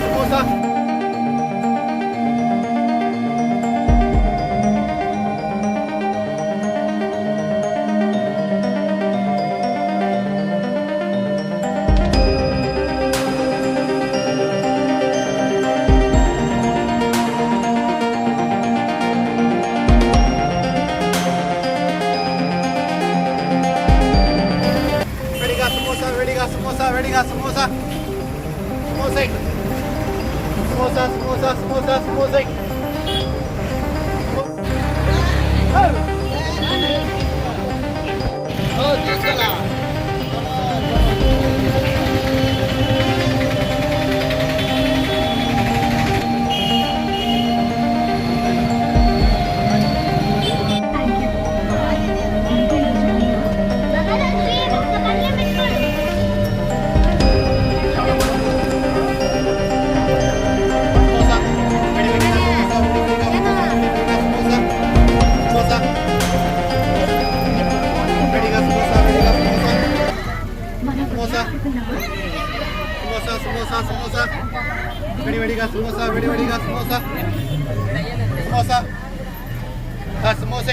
సమోసా సమోసా సమోసా సమోసా సమోసా సమోసా వేడివేడిగా సమోసా వేడివేడిగా సమోసా సమోసా ఆ, samosa samosa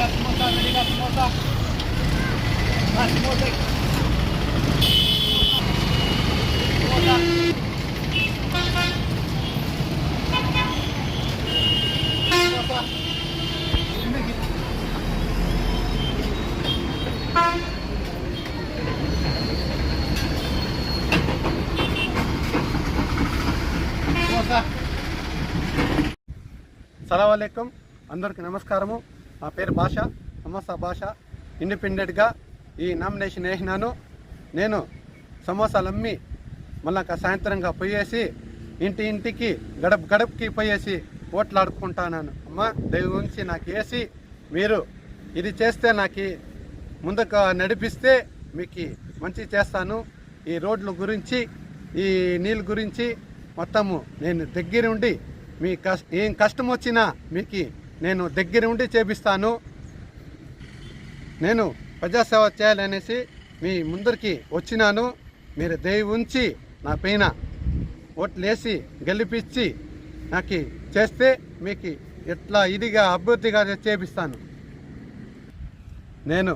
Last motor, last motor. Last motor. అలైకుం. అందరికి నమస్కారము. నా పేరు భాష సమోసా భాష. ఇండిపెండెంట్గా ఈ నామినేషన్ వేసినాను. నేను సమోసాలు అమ్మి మళ్ళా సాయంత్రంగా పోయేసి ఇంటి ఇంటికి గడప గడపకి పోయేసి ఓట్లాడుకుంటాను అమ్మ దైవం ఉంచి నాకు వేసి మీరు ఇది చేస్తే నాకు ముందుకు నడిపిస్తే మీకు మంచి చేస్తాను. ఈ రోడ్ల గురించి ఈ నీళ్ళ గురించి మొత్తము నేను దగ్గరుండి మీ కష్ట ఏం కష్టం వచ్చినా మీకు నేను దగ్గర ఉండి చేపిస్తాను. నేను ప్రజాసేవ చేయాలనేసి మీ ముందరికి వచ్చినాను. మీరు దయ ఉంచి నా పైన ఓట్లేసి గెలిపించి నాకు చేస్తే మీకు ఎట్లా ఇదిగా అభివృద్ధిగా చేపిస్తాను. నేను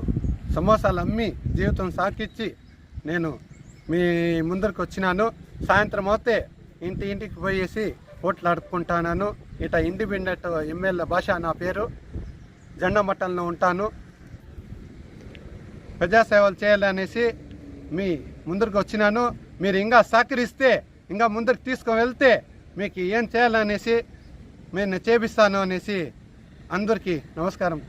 సమోసాలు అమ్మి జీవితం సాకిచ్చి నేను మీ ముందరికి వచ్చినాను. సాయంత్రం అవుతే ఇంటి ఇంటికి పోయేసి ఓట్లు ఇట ఇండిపెండెంట్ ఎమ్మెల్యే భాష నా పేరు. జెండమట్టంలో ఉంటాను. ప్రజాసేవలు చేయాలనేసి మీ ముందరికి వచ్చినాను. మీరు ఇంకా సహకరిస్తే ఇంకా ముందరికి తీసుకువెళ్తే మీకు ఏం చేయాలనేసి నేను చేపిస్తాను అనేసి అందరికీ నమస్కారం.